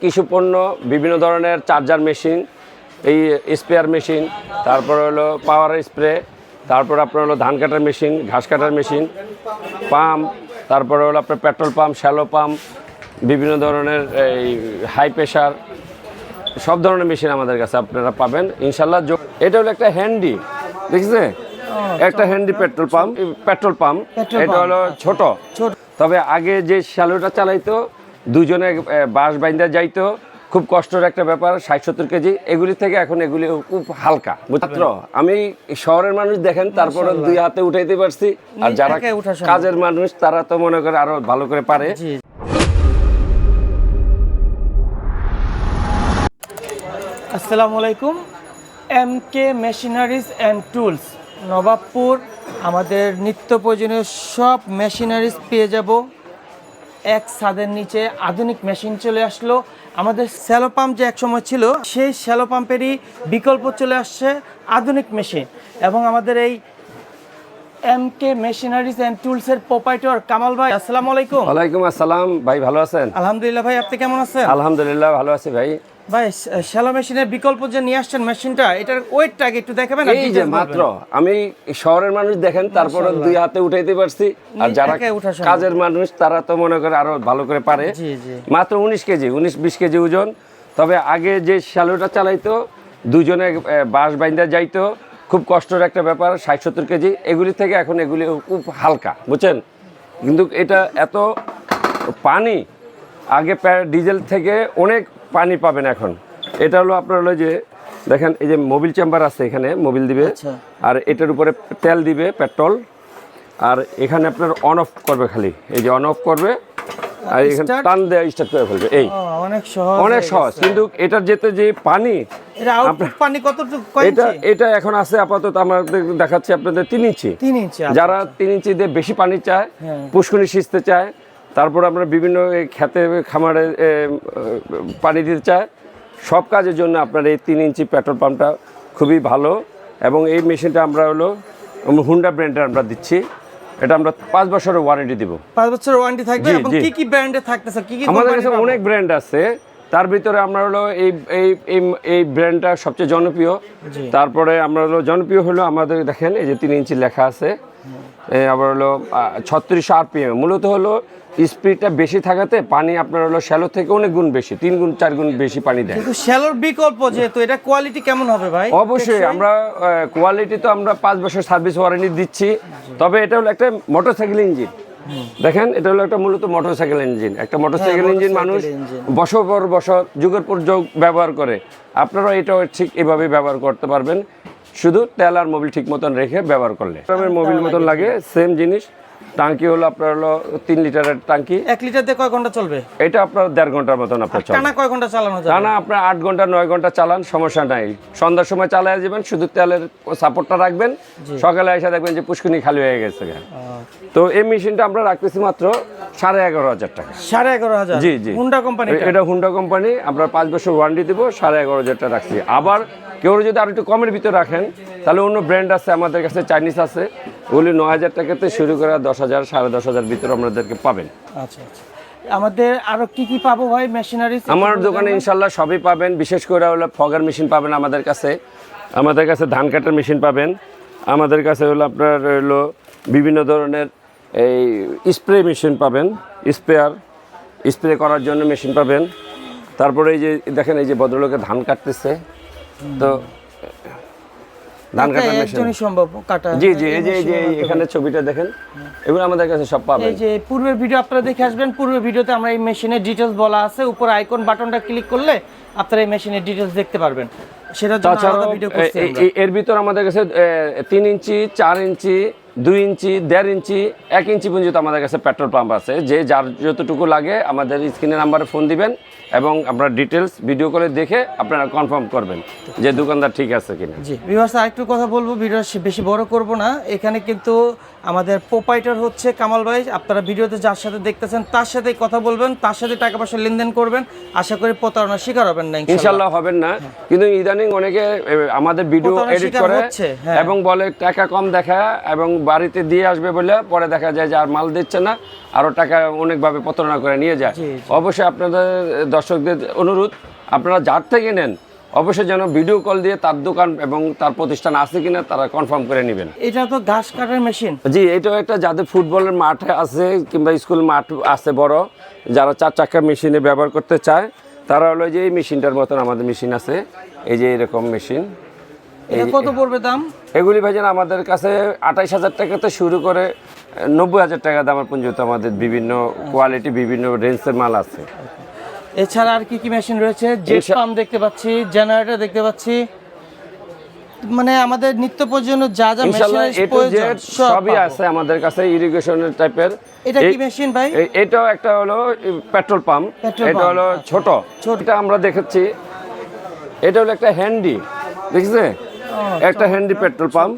কৃষি পণ্য বিভিন্ন ধরনের চার্জার মেশিন এই স্প্রেয়ার মেশিন তারপর হলো পাওয়ার স্প্রে তারপর আপনার হলো ধান কাটার মেশিন ঘাস কাটার মেশিন পাম্প তারপরে হলো আপনার পেট্রোল পাম্প শ্যালো পাম্প বিভিন্ন ধরনের এই হাই প্রেশার সব ধরনের মেশিন আমাদের কাছে আপনারা পাবেন। ইনশাল্লাহ এটা হলো একটা হ্যান্ডি দেখছে একটা handy petrol pump petrol pump এটা হলো ছোট। তবে আগে যে শ্যালোটা চালাইতো দুজনে বাঁশ বাইন্দা যাইতো। খুব কষ্টের একটা ব্যাপার ষাট সত্তর কেজি। এগুলি থেকে এখন এগুলি খুব হালকা। মাত্র আমি শহরের মানুষ দেখেন তারপরে দুই হাতে উঠাইতে পারছি। আর যারা। কাজের মানুষ তারা তো মনে করে আরও ভালো করে পারে। আসসালামু আলাইকুম। M K machineries and tools Nawabpur. আমাদের নিত্য প্রয়োজনীয় সব মেশিনারিজ পেয়ে যাব। এক ছাদের নিচে আধুনিক মেশিন চলে আসলো। আমাদের শ্যালো পাম্প যে একসময় ছিল সেই শ্যালো পাম্পেরই বিকল্প চলে আসছে আধুনিক মেশিন। এবং আমাদের এই এম কে মেশিনারিজ অ্যান্ড টুলসের প্রোপাইটর কামাল ভাই আসসালামু আলাইকুম। ওয়ালাইকুম আসসালাম। ভাই ভালো আছেন? আলহামদুলিল্লাহ ভাই আপনি কেমন আছেন? আলহামদুলিল্লাহ ভালো আছি ভাই। ভাই শ্যালো মেশিনের বিকল্প যে নিয়ে আসছেন মেশিনটা এটার ওয়েটটা আগে একটু দেখাবেন এই যে মাত্র আমি শহরের মানুষ দেখেন তারপরে দুই হাতে উঠাইতে পারছি। আর যারা। কাজের মানুষ তারা তো মনে করে আরও ভালো করে পারে। মাত্র উনিশ কেজি উনিশ বিশ কেজি ওজন। তবে আগে যে শ্যালোটা চালাইতো দুজনে বাঁশ বাইন্দা যাইতো। খুব কষ্টের একটা ব্যাপার ষাট সত্তর কেজি। এগুলি থেকে এখন এগুলি খুব হালকা বুঝছেন? কিন্তু এটা এত পানি আগে ডিজেল থেকে অনেক পানি পাবেন এখন। এটা হলো আপনার হলো যে দেখেন এই যে মোবিল চেম্বার আছে এখানে মোবিল দিবে। আচ্ছা। আর এটার উপরে তেল দিবে পেট্রোল। আর এখানে আপনার অন অফ করবে খালি। এই যে অন অফ করবে আর এখানে টান দেওয়া স্টার্ট করে ফেলবে। এই। অনেক সহজ অনেক সহজ। কিন্তু এটার যেতে যে পানি এটা আউটপুট পানি কতটুকু? এটা এটা এখন আছে আপাতত আমাদের দেখাচ্ছে আপনাদের তিন ইঞ্চি। আচ্ছা। যারা তিন ইঞ্চি দিয়ে বেশি পানি চায় হ্যাঁ। পুষ্কনি সিঁচতে চায় তারপর আমরা বিভিন্ন এই খেতে খামারে পানি দিতে চায় সব কাজের জন্য আপনার এই তিন ইঞ্চি পেট্রোল পাম্পটা খুবই ভালো এবং এই মেশিনটা আমরা হলো হুন্ডা ব্র্যান্ডের আমরা দিচ্ছি। এটা আমরা পাঁচ বছরের ওয়ারেন্টি দিব। পাঁচ বছর ওয়ারেন্টি থাকবে এবং কি কি ব্র্যান্ডে থাকতেছে কি কি আমাদের কাছে অনেক ব্র্যান্ড আছে। তার ভিতরে আমরা হলো এই এই এই- এই ব্র্যান্ডটা সবচেয়ে জনপ্রিয়। তারপরে আমরা হলো জনপ্রিয় হলো আমাদের দেখেন এই যে তিন ইঞ্চি লেখা আছে। আবার হলো ছত্রিশ আরপিএম। মূলত হলো স্পিডটা বেশি থাকাতে পানি আপনার হলো শ্যালো থেকে অনেক গুণ বেশি তিন গুণ চার গুণ বেশি পানি দেয়। কিন্তু শ্যালোর বিকল্প যেহেতু এটা কোয়ালিটি কেমন হবে ভাই? অবশ্যই আমরা কোয়ালিটি তো আমরা পাঁচ বছর সার্ভিস ওয়ারেন্টি দিচ্ছি। তবে এটা হলো একটা মোটরসাইকেল ইঞ্জিন দেখেন এটা হলো একটা মূলত মোটরসাইকেল ইঞ্জিন একটা মোটরসাইকেল ইঞ্জিন মানুষ হ্যাঁ, বছর পর বছর যুগের পর যুগ ব্যবহার করে। আপনারা এটাও ঠিক এভাবে ব্যবহার করতে পারবেন। শুধু তেল আর মোবিল ঠিক মতন রেখে ব্যবহার করলে। মোবিল মতন লাগে সেম জিনিস। টাঙ্কি হলো আপনার হলো তিন লিটারের টাঙ্কি। এক লিটার দিয়ে কয় ঘণ্টা চলবে? এটা আপনার দেড় ঘণ্টার মতন আপনার চলবে টানা কয় ঘণ্টা চালানো যাবে? টানা আপনার আট ঘণ্টা নয় ঘণ্টা চালান সমস্যা নাই। সন্ধ্যার সময় চালায় যাবেন শুধু তেলের সাপোর্টটা রাখবেন। সকালে এসে দেখবেন যে পুষ্কুনি খালি হয়ে গেছে। তো এই মেশিনটা আমরা রাখতেছি মাত্র সাড়ে এগারো হাজার টাকা। সাড়ে এগারো হাজার? জি জি। হুন্ডা কোম্পানি এটা হুন্ডা কোম্পানি আমরা পাঁচ বছর ওয়ারেন্টি দেবো সাড়ে এগারো হাজার টাকা রাখছি। আবার কেউ যদি আর একটু কমের ভিতরে রাখেন তাহলে অন্য ব্র্যান্ড আছে আমাদের কাছে চাইনিজ আছে। ওগুলি নয় হাজার টাকাতে শুরু করে দশ হাজার সাড়ে দশ হাজার ভিতরে আপনাদেরকে পাবেন। আচ্ছা আচ্ছা। আমাদের আরও কি কি পাবো ভাই মেশিনারি আমার দোকানে ইনশাল্লাহ সবই পাবেন বিশেষ করে হলো ফগার মেশিন পাবেন আমাদের কাছে। আমাদের কাছে ধান কাটার মেশিন পাবেন। আমাদের কাছে হলো আপনার হলো বিভিন্ন ধরনের এই স্প্রে মেশিন পাবেন স্প্রেয়ার স্প্রে করার জন্য মেশিন পাবেন। তারপরে এই যে দেখেন এই যে ভদ্রলোকে ধান কাটতেছে। তো ধান কাটার মেশিন। সম্ভব কাটা জি জি এই যে এই যে এখানে ছবিটা দেখেন। এগুলো আমাদের কাছে সব পাবেন। এই যে পূর্বের ভিডিও আপনারা দেখে আসবেন পূর্বের ভিডিওতে আমরা এই মেশিনের ডিটেলস বলা আছে। উপরে আইকন বাটনটা ক্লিক করলে আপনারা এই মেশিনের ডিটেলস দেখতে পারবেন। তাছাড়াও এর ভিতর আমাদের কাছে তিন ইঞ্চি চার ইঞ্চি দুই ইঞ্চি দেড় ইঞ্চি এক ইঞ্চি পর্যন্ত আমাদের কাছে পেট্রোল পাম্প আছে। যে যার যতটুকু লাগে আমাদের স্ক্রিনের নাম্বারে ফোন দিবেন এবং আপনার ডিটেলস ভিডিও করে দেখে আপনারা কনফার্ম করবেন যে দোকানদার ঠিক আছে কিনা। জি ভিউয়ার্স আরেকটু কথা বলব ভিডিও বেশি বড় করব না। এখানে কিন্তু আমাদের প্রোপাইটার হচ্ছে কামাল ভাই। আপনারা ভিডিওতে যার সাথে দেখতেছেন তার সাথে কথা বলবেন তার সাথে টাকা পয়সা লেনদেন করবেন। আশা করি প্রতারণার শিকার হবেন না ইনশাআল্লাহ ইনশাল্লাহ হবেন না। কিন্তু ইদানিং অনেকে আমাদের ভিডিও এডিট করে হ্যাঁ। এবং বলে টাকা কম দেখা এবং বাড়িতে দিয়ে আসবে বলে পরে দেখা যায় যে আর মাল দিচ্ছে না আরও টাকা অনেকভাবে প্রতারণা করে নিয়ে যায়। অবশ্যই আপনাদের দর্শকদের অনুরোধ আপনারা যার থেকে নেন অবশ্যই যেন ভিডিও কল দিয়ে তার দোকান এবং তার প্রতিষ্ঠান আছে কিনা তারা কনফার্ম করে নেবেন। এটা তো ঘাস কাটার মেশিন। জি এটাও একটা যাদের ফুটবলের মাঠে আছে কিংবা স্কুল মাঠ আছে বড় যারা চার চাকা মেশিনে ব্যবহার করতে চায় তারা হলো যে এই মেশিনটার মতন আমাদের মেশিন আছে। এই যে এরকম মেশিন কত পড়বে দাম? এগুলি ভাইজান আমাদের কাছে আঠাইশ হাজার টাকাতে শুরু করে নব্বই হাজার টাকা দামের পর্যন্ত আমাদের বিভিন্ন কোয়ালিটি বিভিন্ন রেঞ্জের মাল আছে। এছাড়া আর কি কি মেশিন রয়েছে? জেট পাম্প দেখতে পাচ্ছি জেনারেটর দেখতে পাচ্ছি। মানে আমাদের নিত্য প্রয়োজনীয় যা যা প্রয়োজন সবই আছে আমাদের কাছে ইরিগেশনের টাইপের এটা কি মেশিন ভাই? এটাও একটা হলো পেট্রোল পাম্প এটা হলো ছোট। ছোট। এটা আমরা দেখেছি এটা হলো একটা হ্যান্ডি দেখছে? একটা হ্যান্ডি পেট্রোল পাম্প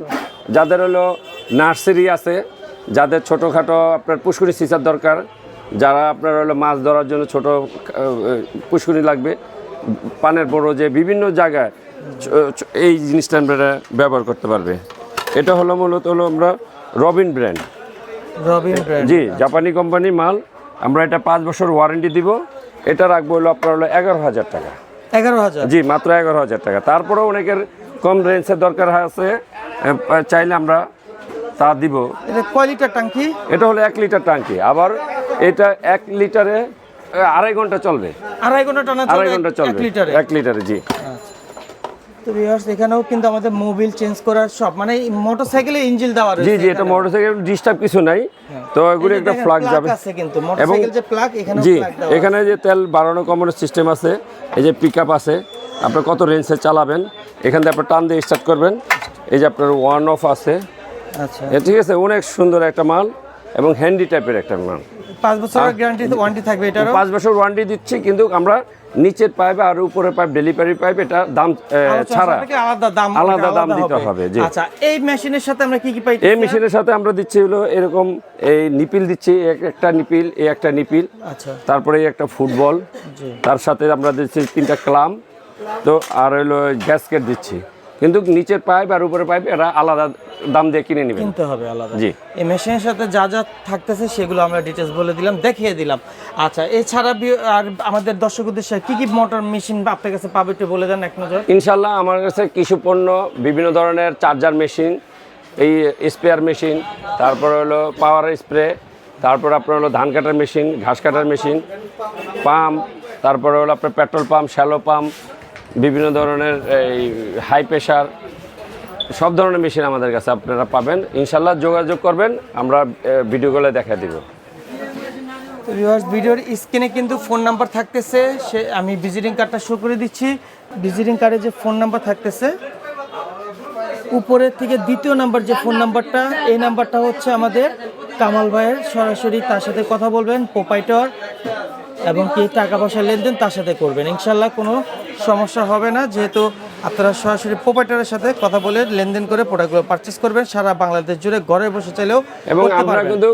যাদের হলো নার্সারি আছে যাদের ছোটোখাটো আপনার পুষ্করি সিসার দরকার যারা আপনার হলো মাছ ধরার জন্য ছোট পুষ্করি লাগবে পানের বড় যে বিভিন্ন জায়গায় এই জিনিসটা আমরা ব্যবহার করতে পারবে। এটা হলো মূলত হলো আমরা রবিন ব্র্যান্ড রবিন ব্র্যান্ড জি জাপানি কোম্পানি মাল আমরা এটা পাঁচ বছর ওয়ারেন্টি দিব এটা রাখব হলো আপনার হলো এগারো হাজার টাকা। এগারো হাজার। জি মাত্র এগারো হাজার টাকা। তারপরেও অনেকের কম রেঞ্জের দরকার আছে। চাইলে আমরা তা দিব। এটা কয় লিটার ট্যাঙ্কি? এটা হলো এক লিটার ট্যাঙ্কি। আবার এটা এক লিটারে আড়াই ঘণ্টা চলবে। আড়াই ঘণ্টা টানা আড়াই চলবে ঘণ্টা এক চলবে। লিটারে? এক লিটারে জি। তো ভিউয়ার্স এখানেও কিন্তু আমাদের মোবিল চেঞ্জ করার সব মানে মোটরসাইকেলে ইঞ্জিন দেওয়া রয়েছে জি জি এটা মোটরসাইকেল ডিস্টার্ব কিছু নাই। তো এগুলো একটা ফ্লাগ যাবে। আছে কিন্তু মোটরসাইকেল যে প্লাগ এখানে জি এখানে যে তেল বাড়ানো কমানোর সিস্টেম আছে এই যে পিক আছে আপনার কত রেঞ্জে চালাবেন এখান থেকে আপনার টান দিয়ে স্টার্ট করবেন। এই যে আপনার ওয়ান অফ আছে। আচ্ছা। ঠিক আছে অনেক সুন্দর একটা মাল এবং হ্যান্ডি টাইপের একটা মাল। পাঁচ বছরের গ্যারান্টি ওয়ারেন্টি থাকবে এটারও? পাঁচ বছর ওয়ারেন্টি দিচ্ছি কিন্তু আমরা নিচের পাইপ আর উপরের পাইপ ডেলিভারি পাইপ এটা দাম ছাড়া আলাদা দাম আলাদা দাম দিতে হবে, জি। আচ্ছা এই মেশিনের সাথে আমরা কি কি পাই এই মেশিনের সাথে আমরা দিচ্ছি হলো এরকম এই নিপিল দিচ্ছি এক একটা নিপিল এই একটা নিপিল আচ্ছা। তারপরে এই একটা ফুটবল জি। তার সাথে আমরা দিচ্ছি তিনটা ক্লাম তো আর হলো গ্যাসকেট দিচ্ছি। কিন্তু নিচের পাইপ আর উপরের পাইপ এরা আলাদা দাম দিয়ে কিনে নেবেন। কিনতে হবে আলাদা। জি। এই মেশিনের সাথে যা যা থাকতেছে সেগুলো আমরা ডিটেলস বলে দিলাম দেখিয়ে দিলাম। আচ্ছা এছাড়া আর আমাদের দর্শক উদ্দেশ্যে কি কি মোটর মেশিন আপনার কাছে পাবে একটু বলে দেন এক নজর। ইনশাল্লাহ আমার কাছে কৃষি পণ্য বিভিন্ন ধরনের চার্জার মেশিন এই স্পেয়ার মেশিন তারপর হলো পাওয়ার স্প্রে তারপর আপনার হলো ধান কাটার মেশিন ঘাস কাটার মেশিন পাম্প তারপরে হলো আপনার পেট্রোল পাম্প শ্যালো পাম্প বিভিন্ন ধরনের এই হাই প্রেশার সব ধরনের মেশিন আমাদের কাছে আপনারা পাবেন। ইনশাল্লাহ যোগাযোগ করবেন, আমরা ভিডিও কলে দেখা দিব। ভিউয়ার্স ভিডিওর স্ক্রিনে কিন্তু ফোন নাম্বার থাকতেছে, সে, আমি ভিজিটিং কার্ডটা শো করে দিচ্ছি। ভিজিটিং কার্ডে যে ফোন নাম্বার থাকতেছে, উপরের থেকে দ্বিতীয় নাম্বার যে ফোন নাম্বারটা এই নাম্বারটা হচ্ছে আমাদের কামাল ভাইয়ের সরাসরি তার সাথে কথা বলবেন প্রোপাইটর এবং কি টাকা পয়সা লেনদেন তার সাথে করবেন। ইনশাল্লাহ কোনো সমস্যা হবে না যেহেতু আপনারা সরাসরি প্রোপাইটারের সাথে কথা বলে লেনদেন করে প্রোডাক্টগুলো পারচেস করবেন সারা বাংলাদেশ জুড়ে ঘরে বসে চাইলেও এবং আমরা কিন্তু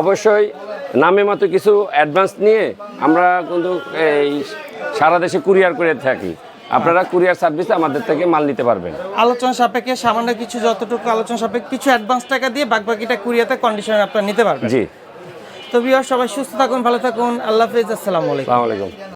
অবশ্যই নামে মতো কিছু অ্যাডভান্স নিয়ে আমরা কিন্তু এই সারা দেশে কুরিয়ার করে থাকি। আপনারা কুরিয়ার সার্ভিসে আমাদের থেকে মাল নিতে পারবেন। আলোচনা সাপেক্ষে সামান্য কিছু যতটুকু আলোচনা সাপেক্ষে কিছু অ্যাডভান্স টাকা দিয়ে বাকিটা কুরিয়াতে কন্ডিশনে আপনারা নিতে পারবেন। জি। তো বিয়ার সবাই সুস্থ থাকুন ভালো থাকুন আল্লাহ হাফিজ আসসালামু আলাইকুম। আসসালামু আলাইকুম।